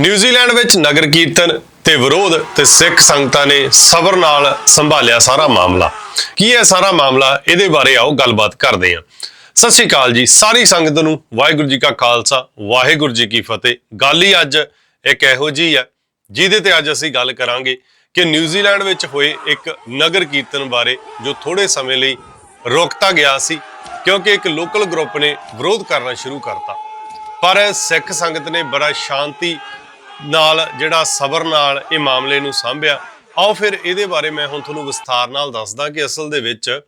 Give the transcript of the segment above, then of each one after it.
New Zealand ਵਿੱਚ ਨਗਰ ਕੀਰਤਨ ਤੇ ਵਿਰੋਧ ਤੇ ਸਿੱਖ ਸੰਗਤਾਂ ਨੇ ਸਬਰ ਨਾਲ ਸੰਭਾਲਿਆ ਸਾਰਾ ਮਾਮਲਾ। ਕੀ ਹੈ ਸਾਰਾ ਮਾਮਲਾ? ਇਹਦੇ ਬਾਰੇ ਆਓ, ਗੱਲਬਾਤ ਕਰਦੇ ਹਾਂ। ਸਤਿ ਸ਼੍ਰੀ ਅਕਾਲ ਜੀ। ਸਾਰੀ ਸੰਗਤ ਨੂੰ ਵਾਹਿਗੁਰੂ ਜੀ ਕਾ ਖਾਲਸਾ, ਵਾਹਿਗੁਰੂ ਜੀ ਕੀ ਫਤਿਹ। ਗੱਲ ਹੀ ਅੱਜ ਇੱਕ ਇਹੋ ਜੀ ਹੈ, ਜਿਹਦੇ ਤੇ ਅੱਜ ਅਸੀਂ ਗੱਲ ਕਰਾਂਗੇ ਕਿ ਨਿਊਜ਼ੀਲੈਂਡ ਵਿੱਚ ਹੋਏ ਇੱਕ ਨਗਰ ਕੀਰਤਨ ਬਾਰੇ, ਜੋ ਥੋੜੇ ਸਮੇਂ ਲਈ ਰੋਕਤਾ ਗਿਆ ਸੀ, ਕਿਉਂਕਿ ਇੱਕ ਲੋਕਲ ਗਰੁੱਪ ਨੇ ਵਿਰੋਧ ਕਰਨਾ ਸ਼ੁਰੂ ਕਰਤਾ। ਪਰ ਸਿੱਖ ਸੰਗਤ ਨੇ ਬੜਾ ਸ਼ਾਂਤੀ ਨਾਲ ਜਿਹੜਾ ਸਬਰ ਨਾਲ ਇਹ ਮਾਮਲੇ ਨੂੰ ਸੰਭਿਆ। ਆਓ ਫਿਰ ਇਹਦੇ ਬਾਰੇ ਮੈਂ ਹੁਣ ਤੁਹਾਨੂੰ ਵਿਸਥਾਰ ਨਾਲ ਦੱਸਦਾ ਕਿ ਅਸਲ ਦੇ ਵਿੱਚ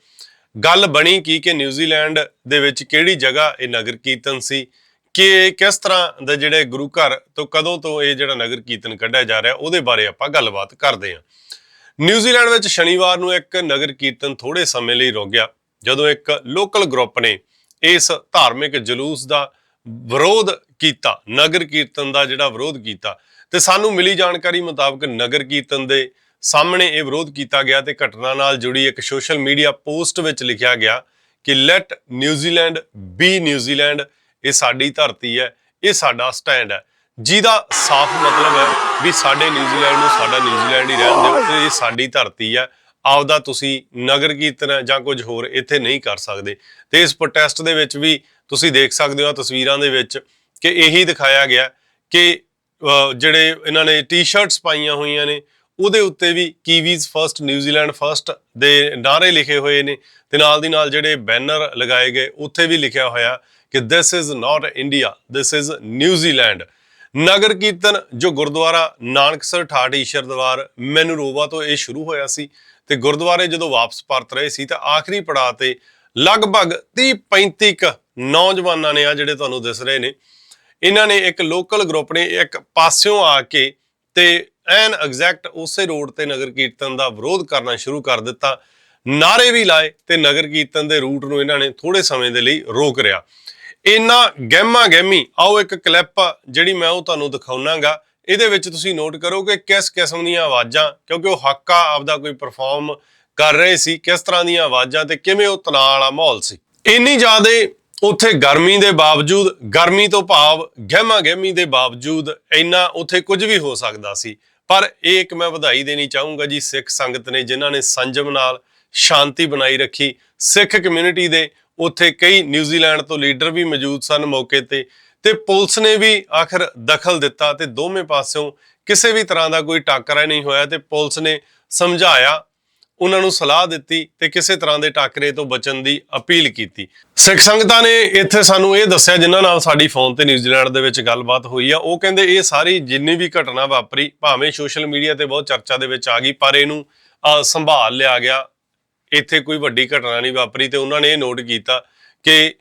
ਗੱਲ ਬਣੀ ਕੀ ਕਿ ਨਿਊਜ਼ੀਲੈਂਡ ਦੇ ਵਿੱਚ ਕਿਹੜੀ ਜਗ੍ਹਾ ਇਹ ਨਗਰ ਕੀਰਤਨ ਸੀ, ਕਿ ਕਿਸ ਤਰ੍ਹਾਂ ਦੇ ਜਿਹੜੇ ਗੁਰੂ ਘਰ ਤੋਂ ਕਦੋਂ ਤੋਂ ਇਹ ਜਿਹੜਾ ਨਗਰ ਕੀਰਤਨ ਕੱਢਿਆ ਜਾ ਰਿਹਾ, ਉਹਦੇ ਬਾਰੇ ਆਪਾਂ ਗੱਲਬਾਤ ਕਰਦੇ ਹਾਂ। ਨਿਊਜ਼ੀਲੈਂਡ ਵਿੱਚ ਸ਼ਨੀਵਾਰ ਨੂੰ ਇੱਕ ਨਗਰ ਕੀਰਤਨ ਥੋੜੇ ਸਮੇਂ ਲਈ ਰੁਕ ਗਿਆ, ਜਦੋਂ ਇੱਕ ਲੋਕਲ ਗਰੁੱਪ ਨੇ ਇਸ ਧਾਰਮਿਕ ਜਲੂਸ ਦਾ ਵਿਰੋਧ ਕੀਤਾ, ਨਗਰ ਕੀਰਤਨ ਦਾ ਜਿਹੜਾ ਵਿਰੋਧ ਕੀਤਾ ਤੇ ਸਾਨੂੰ ਮਿਲੀ ਜਾਣਕਾਰੀ ਮੁਤਾਬਕ ਨਗਰ ਕੀਰਤਨ ਦੇ ਸਾਹਮਣੇ ਇਹ ਵਿਰੋਧ ਕੀਤਾ ਗਿਆ ਤੇ ਘਟਨਾ ਨਾਲ ਜੁੜੀ ਇੱਕ ਸੋਸ਼ਲ ਮੀਡੀਆ ਪੋਸਟ ਵਿੱਚ ਲਿਖਿਆ ਗਿਆ ਕਿ ਲੈਟ ਨਿਊਜ਼ੀਲੈਂਡ ਬੀ ਨਿਊਜ਼ੀਲੈਂਡ ਇਹ ਸਾਡੀ ਧਰਤੀ ਹੈ, ਇਹ ਸਾਡਾ ਸਟੈਂਡ ਹੈ। ਜਿਹਦਾ ਸਾਫ਼ ਮਤਲਬ ਹੈ ਵੀ ਸਾਡੇ ਨਿਊਜ਼ੀਲੈਂਡ ਨੂੰ ਸਾਡਾ ਨਿਊਜ਼ੀਲੈਂਡ ਹੀ ਰਹਿਣ ਦਿਓ ਤੇ ਇਹ ਸਾਡੀ ਧਰਤੀ ਹੈ। ਆਪਦਾ ਤੁਸੀਂ ਨਗਰ ਕੀਰਤਨ ਜਾਂ ਕੁਝ ਹੋਰ ਇੱਥੇ ਨਹੀਂ ਕਰ ਸਕਦੇ। ਤੇ ਇਸ ਪ੍ਰੋਟੈਸਟ ਦੇ ਵਿੱਚ ਵੀ ਤੁਸੀਂ ਦੇਖ ਸਕਦੇ ਹੋ ਤਸਵੀਰਾਂ ਦੇ ਵਿੱਚ ਕਿ ਇਹੀ ਦਿਖਾਇਆ ਗਿਆ ਕਿ ਜਿਹੜੇ ਇਹਨਾਂ ਨੇ ਟੀ-ਸ਼ਰਟਸ ਪਾਈਆਂ ਹੋਈਆਂ ਨੇ, ਉਹਦੇ ਉੱਤੇ ਵੀ Kiwis first New Zealand first ਦੇ ਨਾਰੇ ਲਿਖੇ ਹੋਏ ਨੇ ਤੇ ਨਾਲ ਦੀ ਨਾਲ ਜਿਹੜੇ ਬੈਨਰ ਲਗਾਏ ਗਏ, ਉੱਥੇ ਵੀ ਲਿਖਿਆ ਹੋਇਆ ਕਿ this is not India this is New Zealand nagar kirtan, ਜੋ ਗੁਰਦੁਆਰਾ ਨਾਨਕਸਰ ਠਾਠ ਈਸ਼ਰ ਦਵਾਰ ਮੈਨੂਰੋਵਾ ਤੋਂ ਇਹ ਸ਼ੁਰੂ ਹੋਇਆ ਸੀ ਤੇ ਗੁਰਦੁਆਰੇ ਜਦੋਂ ਵਾਪਸ ਪਰਤ ਰਹੇ ਸੀ ਤਾਂ ਆਖਰੀ ਪੜਾਅ ਤੇ ਲਗਭਗ 30 35 ਕ ਨੌਜਵਾਨਾਂ ਨੇ ਆ ਜਿਹੜੇ ਤੁਹਾਨੂੰ ਦਿਸ ਰਹੇ ਨੇ ਇਹਨਾਂ ਨੇ ਇੱਕ ਲੋਕਲ ਗਰੁੱਪ ਨੇ, ਇੱਕ ਪਾਸਿਓਂ ਆ ਕੇ ਤੇ ਐਨ ਐਗਜ਼ੈਕਟ ਉਸੇ ਰੋਡ ਤੇ ਨਗਰ ਕੀਰਤਨ ਦਾ ਵਿਰੋਧ ਕਰਨਾ ਸ਼ੁਰੂ ਕਰ ਦਿੱਤਾ। ਨਾਰੇ ਵੀ ਲਾਏ ਤੇ ਨਗਰ ਕੀਰਤਨ ਦੇ ਰੂਟ ਨੂੰ ਇਹਨਾਂ ਨੇ ਥੋੜੇ ਸਮੇਂ ਦੇ ਲਈ ਰੋਕ ਰਿਆ। ਇੰਨਾ ਗਹਿਮਾ ਗਹਿਮੀ, ਆਓ ਇੱਕ ਕਲਿੱਪ ਜਿਹੜੀ ਮੈਂ ਉਹ ਤੁਹਾਨੂੰ ਦਿਖਾਉਣਾਗਾ। ਇਹਦੇ ਵਿੱਚ ਤੁਸੀਂ ਨੋਟ ਕਰੋ ਕਿ ਕਿਸ ਕਿਸਮ ਦੀਆਂ ਆਵਾਜ਼ਾਂ, ਕਿਉਂਕਿ ਉਹ ਹੱਕਾ ਆਪਦਾ ਕੋਈ ਪਰਫਾਰਮ ਕਰ ਰਹੇ ਸੀ, ਕਿਸ ਤਰ੍ਹਾਂ ਦੀਆਂ ਆਵਾਜ਼ਾਂ ਤੇ ਕਿਵੇਂ ਉਹ ਤਣਾਅ ਵਾਲਾ ਮਾਹੌਲ ਸੀ। ਇੰਨੀ ਜ਼ਿਆਦਾ ਉੱਥੇ ਗਰਮੀ ਦੇ ਬਾਵਜੂਦ, ਗਰਮੀ ਤੋਂ ਭਾਵ ਗਹਿਮਾ ਗਹਿਮੀ ਦੇ ਬਾਵਜੂਦ ਇੰਨਾ ਉੱਥੇ ਕੁਝ ਵੀ ਹੋ ਸਕਦਾ ਸੀ। ਪਰ ਇਹ ਇੱਕ ਮੈਂ ਵਧਾਈ ਦੇਣੀ ਚਾਹੂੰਗਾ ਜੀ, ਸਿੱਖ ਸੰਗਤ ਨੇ ਜਿਨ੍ਹਾਂ ਨੇ ਸੰਜਮ ਨਾਲ ਸ਼ਾਂਤੀ ਬਣਾਈ ਰੱਖੀ। ਸਿੱਖ ਕਮਿਊਨਿਟੀ ਦੇ ਉੱਥੇ ਕਈ ਨਿਊਜ਼ੀਲੈਂਡ ਤੋਂ ਲੀਡਰ ਵੀ ਮੌਜੂਦ ਸਨ ਮੌਕੇ ਤੇ ਤੇ ਪੁਲਿਸ ਨੇ ਵੀ ਆਖਰ ਦਖਲ ਦਿੱਤਾ ਤੇ ਦੋਵੇਂ ਪਾਸਿਓਂ ਕਿਸੇ ਵੀ ਤਰ੍ਹਾਂ ਦਾ ਕੋਈ ਟਾਕਰਾ ਨਹੀਂ ਹੋਇਆ ਤੇ ਪੁਲਿਸ ਨੇ ਸਮਝਾਇਆ ਉਹਨਾਂ ਨੂੰ ਸਲਾਹ ਦਿੱਤੀ ਤੇ ਕਿਸੇ ਤਰ੍ਹਾਂ ਦੇ ਟਾਕਰੇ ਤੋਂ ਬਚਣ ਦੀ ਅਪੀਲ ਕੀਤੀ। ਸਿੱਖ ਸੰਗਤਾਂ ਨੇ ਇੱਥੇ ਸਾਨੂੰ ਇਹ ਦੱਸਿਆ, ਜਿਨ੍ਹਾਂ ਨਾਲ ਸਾਡੀ ਫੋਨ ਤੇ ਨਿਊਜ਼ੀਲੈਂਡ ਦੇ ਵਿੱਚ ਗੱਲਬਾਤ ਹੋਈ ਆ, ਉਹ ਕਹਿੰਦੇ ਇਹ ਸਾਰੀ ਜਿੰਨੀ ਵੀ ਘਟਨਾ ਵਾਪਰੀ, ਭਾਵੇਂ ਸੋਸ਼ਲ ਮੀਡੀਆ ਤੇ ਬਹੁਤ ਚਰਚਾ ਦੇ ਵਿੱਚ ਆ ਗਈ, ਪਰ ਇਹਨੂੰ ਸੰਭਾਲ ਲਿਆ ਗਿਆ। ਇੱਥੇ ਕੋਈ ਵੱਡੀ ਘਟਨਾ ਨਹੀਂ ਵਾਪਰੀ ਤੇ ਉਹਨਾਂ ਨੇ ਇਹ ਨੋਟ ਕੀਤਾ ਕਿ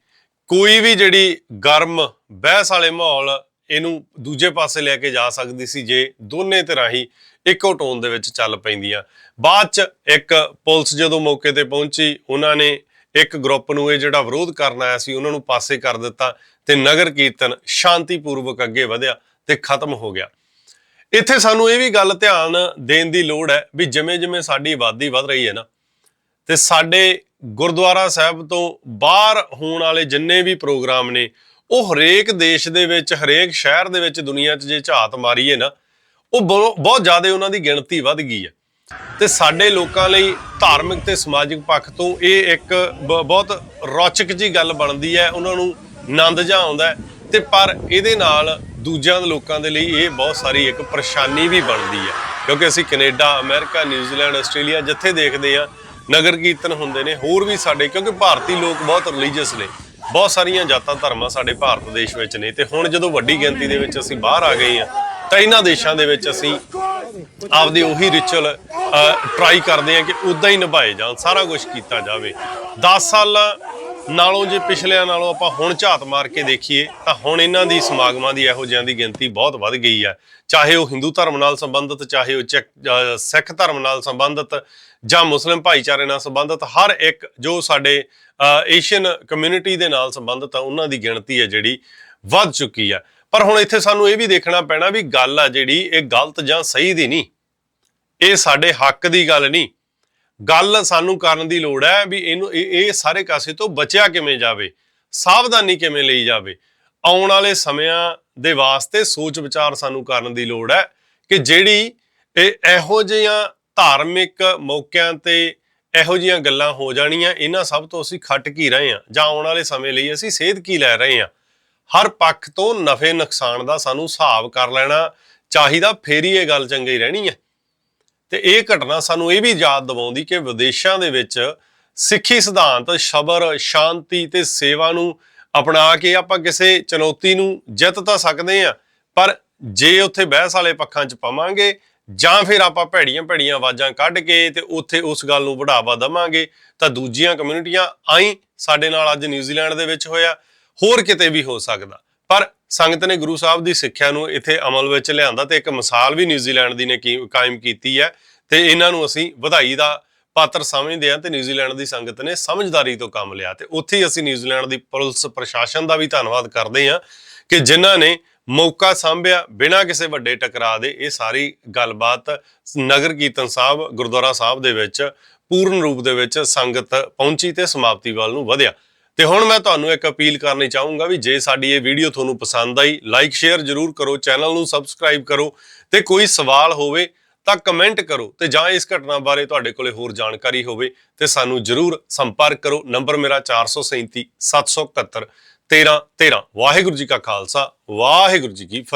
ਕੋਈ ਵੀ ਜਿਹੜੀ ਗਰਮ, ਬਹਿਸ ਵਾਲੇ ਮਾਹੌਲ ਇਹਨੂੰ ਦੂਜੇ ਪਾਸੇ ਲੈ ਕੇ ਜਾ ਸਕਦੀ ਸੀ ਜੇ ਦੋਨੇ ਤਰ੍ਹਾਂ ਹੀ ਇੱਕੋ ਟੋਨ ਦੇ ਵਿੱਚ ਚੱਲ ਪੈਂਦੀਆਂ। ਬਾਅਦ ਚ ਇੱਕ ਪੁਲਿਸ ਜਦੋਂ ਮੌਕੇ ਤੇ ਪਹੁੰਚੀ, ਉਹਨਾਂ ਨੇ ਇੱਕ ਗਰੁੱਪ ਨੂੰ ਇਹ ਜਿਹੜਾ ਵਿਰੋਧ ਕਰਨ ਆਇਆ ਸੀ, ਉਹਨਾਂ ਨੂੰ ਪਾਸੇ ਕਰ ਦਿੱਤਾ ਤੇ ਨਗਰ ਕੀਰਤਨ ਸ਼ਾਂਤੀਪੂਰਵਕ ਅੱਗੇ ਵਧਿਆ ਤੇ ਖਤਮ ਹੋ ਗਿਆ। ਇੱਥੇ ਸਾਨੂੰ ਇਹ ਵੀ ਗੱਲ ਧਿਆਨ ਦੇਣ ਦੀ ਲੋੜ ਹੈ ਵੀ ਜਿਵੇਂ ਜਿਵੇਂ ਸਾਡੀ ਆਬਾਦੀ ਵਧ ਰਹੀ ਹੈ ਨਾ, ਤੇ ਸਾਡੇ ਗੁਰਦੁਆਰਾ ਸਾਹਿਬ ਤੋਂ ਬਾਹਰ ਹੋਣ ਵਾਲੇ ਜਿੰਨੇ ਵੀ ਪ੍ਰੋਗਰਾਮ ਨੇ ਉਹ ਹਰੇਕ ਦੇਸ਼ ਦੇ ਵਿੱਚ, ਹਰੇਕ ਸ਼ਹਿਰ ਦੇ ਵਿੱਚ ਦੁਨੀਆ 'ਚ ਜੇ ਝਾਤ ਮਾਰੀਏ ਨਾ, ਉਹ ਬਹੁ- ਬਹੁਤ ਜ਼ਿਆਦਾ ਉਹਨਾਂ ਦੀ ਗਿਣਤੀ ਵੱਧ ਗਈ ਹੈ। ਤੇ ਸਾਡੇ ਲੋਕਾਂ ਲਈ ਧਾਰਮਿਕ ਤੇ ਸਮਾਜਿਕ ਪੱਖ ਤੋਂ ਇਹ ਇੱਕ ਬ- ਬਹੁਤ ਰੌਚਕ ਜੀ ਗੱਲ ਬਣਦੀ ਹੈ, ਉਹਨਾਂ ਨੂੰ ਆਨੰਦ ਜਿਹਾ ਆਉਂਦਾ ਹੈ। ਤੇ ਪਰ ਇਹਦੇ ਨਾਲ ਦੂਜਿਆਂ ਦੇ ਲੋਕਾਂ ਦੇ ਲਈ ਇਹ ਬਹੁਤ ਸਾਰੀ ਇੱਕ ਪਰੇਸ਼ਾਨੀ ਵੀ ਬਣਦੀ ਹੈ। ਕਿਉਂਕਿ ਅਸੀਂ ਕੈਨੇਡਾ, ਅਮਰੀਕਾ, ਨਿਊਜ਼ੀਲੈਂਡ, ਆਸਟ੍ਰੇਲੀਆ ਜਿੱਥੇ ਦੇਖਦੇ ਆ ਨਗਰ ਕੀਰਤਨ ਹੁੰਦੇ ਨੇ, ਹੋਰ ਵੀ ਸਾਡੇ, ਕਿਉਂਕਿ ਭਾਰਤੀ ਲੋਕ ਬਹੁਤ ਰਿਲੀਜੀਅਸ ਨੇ। ਬਹੁਤ ਸਾਰੀਆਂ ਜਾਤਾਂ ਧਰਮਾਂ ਸਾਡੇ ਭਾਰਤ ਦੇਸ਼ ਵਿੱਚ ਨੇ ਤੇ ਹੁਣ ਜਦੋਂ ਵੱਡੀ ਗਿਣਤੀ ਦੇ ਵਿੱਚ ਅਸੀਂ ਬਾਹਰ ਆ ਗਏ ਆ ਤਾਂ ਇਹਨਾਂ ਦੇਸ਼ਾਂ ਦੇ ਵਿੱਚ ਅਸੀਂ ਆਪਦੇ ਉਹੀ ਰਿਚੁਅਲ ਟਰਾਈ ਕਰਦੇ ਆ ਕਿ ਉਦਾਂ ਹੀ ਨਿਭਾਏ ਜਾਣ, ਸਾਰਾ ਕੁਝ ਕੀਤਾ ਜਾਵੇ। 10 ਸਾਲ ਨਾਲੋਂ ਜੇ ਪਿਛਲਿਆਂ ਨਾਲੋਂ ਆਪਾਂ ਹੁਣ ਝਾਤ ਮਾਰ ਕੇ ਦੇਖੀਏ, ਤਾਂ ਹੁਣ ਇਹਨਾਂ ਦੀ ਸਮਾਗਮਾਂ ਦੀ ਇਹੋ ਜਿਹਾਂ ਦੀ ਗਿਣਤੀ ਬਹੁਤ ਵੱਧ ਗਈ ਹੈ। ਚਾਹੇ ਉਹ ਹਿੰਦੂ ਧਰਮ ਨਾਲ ਸੰਬੰਧਿਤ, ਚਾਹੇ ਉਹ ਚਿਕ- ਸਿੱਖ ਧਰਮ ਨਾਲ ਸੰਬੰਧਿਤ ਜਾਂ ਮੁਸਲਿਮ ਭਾਈਚਾਰੇ ਨਾਲ ਸੰਬੰਧਿਤ, ਹਰ ਇੱਕ ਜੋ ਸਾਡੇ ਏਸ਼ੀਅਨ ਕਮਿਊਨਿਟੀ ਦੇ ਨਾਲ ਸੰਬੰਧਿਤ ਆ, ਉਹਨਾਂ ਦੀ ਗਿਣਤੀ ਹੈ ਜਿਹੜੀ ਵੱਧ ਚੁੱਕੀ ਆ ਪਰ ਹੁਣ ਇੱਥੇ ਸਾਨੂੰ ਇਹ ਵੀ ਦੇਖਣਾ ਪੈਣਾ ਵੀ ਗੱਲ ਆ ਜਿਹੜੀ, ਇਹ ਗਲਤ ਜਾਂ ਸਹੀ ਦੀ ਨਹੀਂ। ਇਹ ਸਾਡੇ ਹੱਕ ਦੀ ਗੱਲ ਨਹੀਂ। ਗੱਲ ਸਾਨੂੰ ਕਰਨ ਦੀ ਲੋੜ ਹੈ ਵੀ ਇਹਨੂੰ ਇਹ ਇਹ ਸਾਰੇ ਕਾਸੇ ਤੋਂ ਬਚਿਆ ਕਿਵੇਂ ਜਾਵੇ? ਸਾਵਧਾਨੀ ਕਿਵੇਂ ਲਈ ਜਾਵੇ? ਆਉਣ ਵਾਲੇ ਸਮਿਆਂ ਦੇ ਵਾਸਤੇ ਸੋਚ ਵਿਚਾਰ ਸਾਨੂੰ ਕਰਨ ਦੀ ਲੋੜ ਹੈ ਕਿ ਜਿਹੜੀ ਇਹ ਇਹੋ ਜਿਹੀਆਂ ਧਾਰਮਿਕ ਮੌਕਿਆਂ ਤੇ ਇਹੋ ਜਿਹੀਆਂ ਗੱਲਾਂ ਹੋ ਜਾਣੀਆਂ, ਇਹਨਾਂ ਸਭ ਤੋਂ ਅਸੀਂ ਖੱਟ ਕੀ ਰਹੇ ਹਾਂ? ਜਾਂ ਆਉਣ ਵਾਲੇ ਸਮੇਂ ਲਈ ਅਸੀਂ ਸੇਧ ਕੀ ਲੈ ਰਹੇ ਹਾਂ? ਹਰ ਪੱਖ ਤੋਂ ਨਫੇ ਨੁਕਸਾਨ ਦਾ ਸਾਨੂੰ ਹਿਸਾਬ ਕਰ ਲੈਣਾ ਚਾਹੀਦਾ, ਫੇਰ ਹੀ ਇਹ ਗੱਲ ਚੰਗੀ ਰਹਿਣੀ ਹੈ। ਤੇ ਇਹ ਘਟਨਾ ਸਾਨੂੰ ਇਹ ਵੀ ਯਾਦ ਦਿਵਾਉਂਦੀ ਕਿ ਵਿਦੇਸ਼ਾਂ ਦੇ ਵਿੱਚ ਸਿੱਖੀ ਸਿਧਾਂਤ, ਸਬਰ, ਸ਼ਾਂਤੀ ਤੇ ਸੇਵਾ ਨੂੰ ਅਪਣਾ ਕੇ ਆਪਾਂ ਕਿਸੇ ਚੁਣੌਤੀ ਨੂੰ ਜਿੱਤ ਤਾਂ ਸਕਦੇ ਆ ਪਰ ਜੇ ਉੱਥੇ ਬਹਿਸ ਵਾਲੇ ਪੱਖਾਂ 'ਚ ਪਵਾਂਗੇ ਜਾਂ ਫਿਰ ਆਪਾਂ ਭੈੜੀਆਂ ਭੈੜੀਆਂ ਆਵਾਜ਼ਾਂ ਕੱਢ ਕੇ ਤੇ ਉੱਥੇ ਉਸ ਗੱਲ ਨੂੰ ਵਧਾਵਾ ਦਵਾਂਗੇ, ਤਾਂ ਦੂਜੀਆਂ ਕਮਿਊਨਿਟੀਆਂ ਆਈ ਸਾਡੇ ਨਾਲ ਅੱਜ ਨਿਊਜ਼ੀਲੈਂਡ ਦੇ ਵਿੱਚ ਹੋਇਆ, ਹੋਰ ਕਿਤੇ ਵੀ ਹੋ ਸਕਦਾ। ਪਰ ਸੰਗਤ ਨੇ ਗੁਰੂ ਸਾਹਿਬ ਦੀ ਸਿੱਖਿਆ ਨੂੰ ਇੱਥੇ ਅਮਲ ਵਿੱਚ ਲਿਆਂਦਾ ਤੇ ਇੱਕ ਮਿਸਾਲ ਵੀ ਨਿਊਜ਼ੀਲੈਂਡ ਦੀ ਨੇ ਕੀ- ਕਾਇਮ ਕੀਤੀ ਹੈ ਤੇ ਇਹਨਾਂ ਨੂੰ ਅਸੀਂ ਵਧਾਈ ਦਾ ਪਾਤਰ ਸਮਝਦੇ ਹਾਂ ਤੇ ਨਿਊਜ਼ੀਲੈਂਡ ਦੀ ਸੰਗਤ ਨੇ ਸਮਝਦਾਰੀ ਤੋਂ ਕੰਮ ਲਿਆ ਤੇ ਉੱਥੇ ਹੀ ਅਸੀਂ ਨਿਊਜ਼ੀਲੈਂਡ ਦੀ ਪੁਲਿਸ ਪ੍ਰਸ਼ਾਸਨ ਦਾ ਵੀ ਧੰਨਵਾਦ ਕਰਦੇ ਹਾਂ ਕਿ ਜਿਨ੍ਹਾਂ ਨੇ ਮੌਕਾ ਸੰਭਿਆ ਬਿਨਾਂ ਕਿਸੇ ਵੱਡੇ ਟਕਰਾਅ ਦੇ ਇਹ ਸਾਰੀ ਗੱਲਬਾਤ ਨਗਰ ਕੀਰਤਨ ਸਾਹਿਬ, ਗੁਰਦੁਆਰਾ ਸਾਹਿਬ ਦੇ ਵਿੱਚ ਪੂਰਨ ਰੂਪ ਦੇ ਵਿੱਚ ਸੰਗਤ ਪਹੁੰਚੀ ਤੇ ਸਮਾਪਤੀ ਵੱਲ ਨੂੰ ਵਧਿਆ। ਤੇ ਹੁਣ ਮੈਂ ਤੁਹਾਨੂੰ ਇੱਕ ਅਪੀਲ ਕਰਨੀ ਚਾਹੂੰਗਾ ਵੀ ਜੇ ਸਾਡੀ ਇਹ ਵੀਡੀਓ ਤੁਹਾਨੂੰ ਪਸੰਦ ਆਈ ਲਾਈਕ ਸ਼ੇਅਰ ਜਰੂਰ ਕਰੋ ਚੈਨਲ ਨੂੰ ਸਬਸਕ੍ਰਾਈਬ ਕਰੋ ਤੇ ਕੋਈ ਸਵਾਲ ਹੋਵੇ ਤਾਂ ਕਮੈਂਟ ਕਰੋ ਤੇ ਜਾਂ ਇਸ ਘਟਨਾ ਬਾਰੇ ਤੁਹਾਡੇ ਕੋਲੇ ਹੋਰ ਜਾਣਕਾਰੀ ਹੋਵੇ ਤੇ ਸਾਨੂੰ ਜਰੂਰ ਸੰਪਰਕ ਕਰੋ। ਨੰਬਰ ਮੇਰਾ 437 771 13 13 ਵਾਹਿਗੁਰੂ ਜੀ ਕਾ ਖਾਲਸਾ, ਵਾਹਿਗੁਰੂ ਜੀ ਕੀ ਫਤਿਹ।